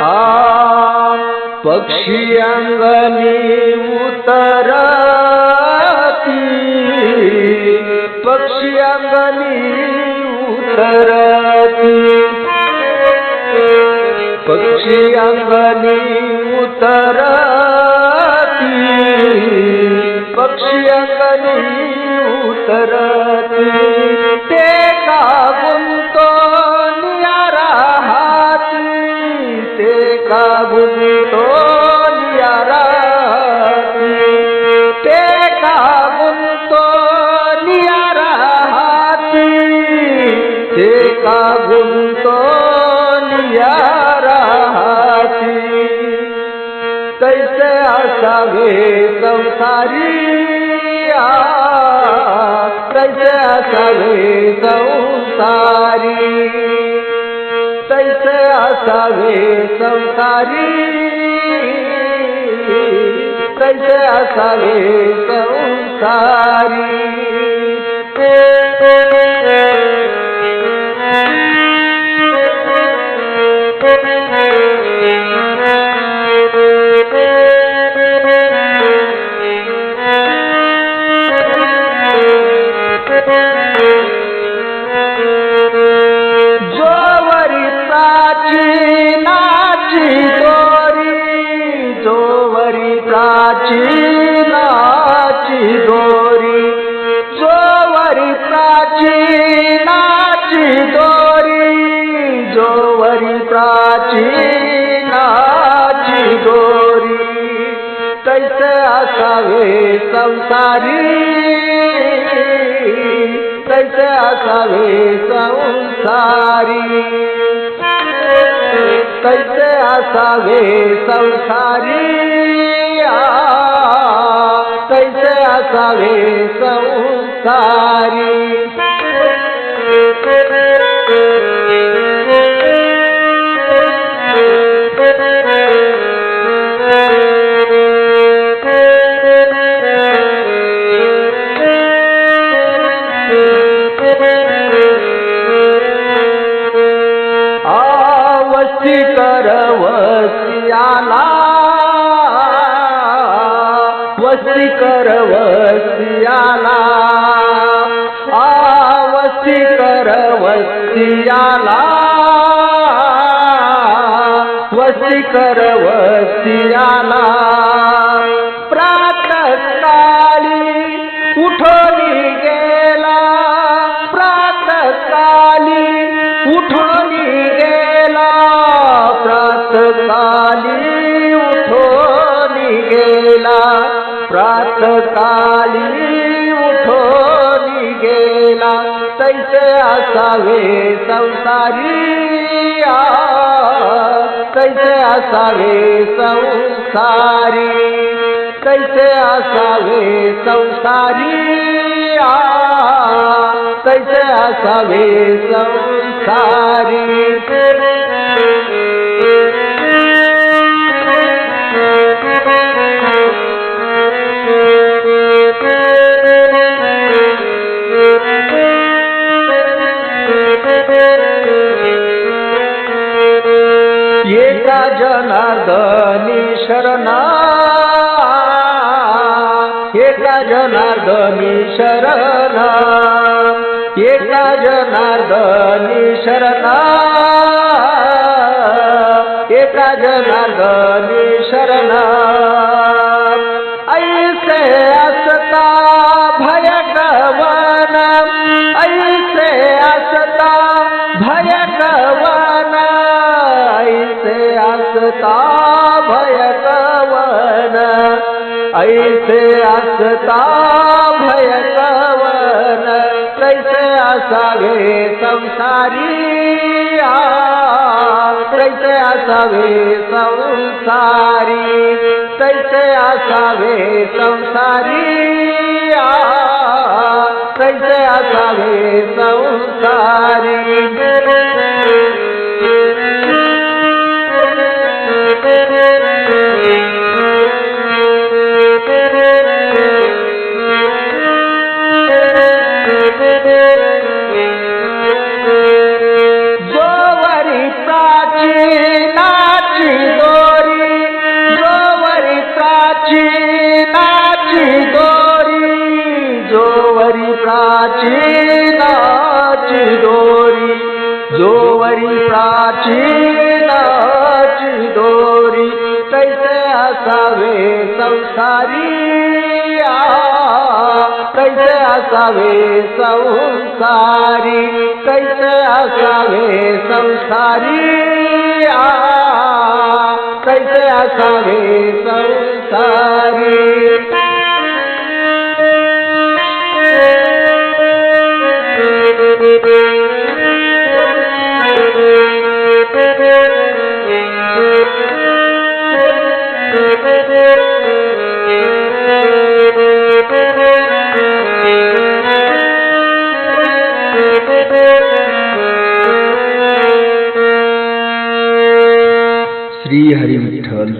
આ પક્ષી અંગની ઉતરતી પક્ષી અંગની ઉતરતી પક્ષી અંગની ઉતરતી પક્ષી અંગની ઉતરતી ते का गुंतो नियारा हाती ते कैसे असावे संसारी कैसे असावे संसारी। कैसे असावे जोवरी प्राचीनाची दोरी तैसे असावे संसारी। तैसे असावे संसारी। तैसे असावे संसारी। आ, तैसे असावे संसारी करवसियाला वस्ती करवसियाला. वस्ती कर वस्तियाला वस्ती कर वस्तियाला प्रातकाली उठली गेला। प्रातकाली उठली गेला। प्रातकाली उठली गेला। प्रातकाली उठली तैसे असावे संसारी? तैसे असावे संसारी? कैसे असावे संसारी? कैसे असावे संसारी ગીતા જનાર્દની શરણા. એકા જનાર્દની શરણા. એકા જનાર્દની શરણા. ऐसे असता भयकवन कैसे असावे संसारी कैसे असावे संसारी कैसे असावे संसारी कैसे असावे संसारी चीनाच डोरी दो वरीाची नाच डोरी कैसे आसाव कैसे आसवे संसारी कैसे आसे संसारी कैसे आसे संसारी। श्री हरी विठ्ठल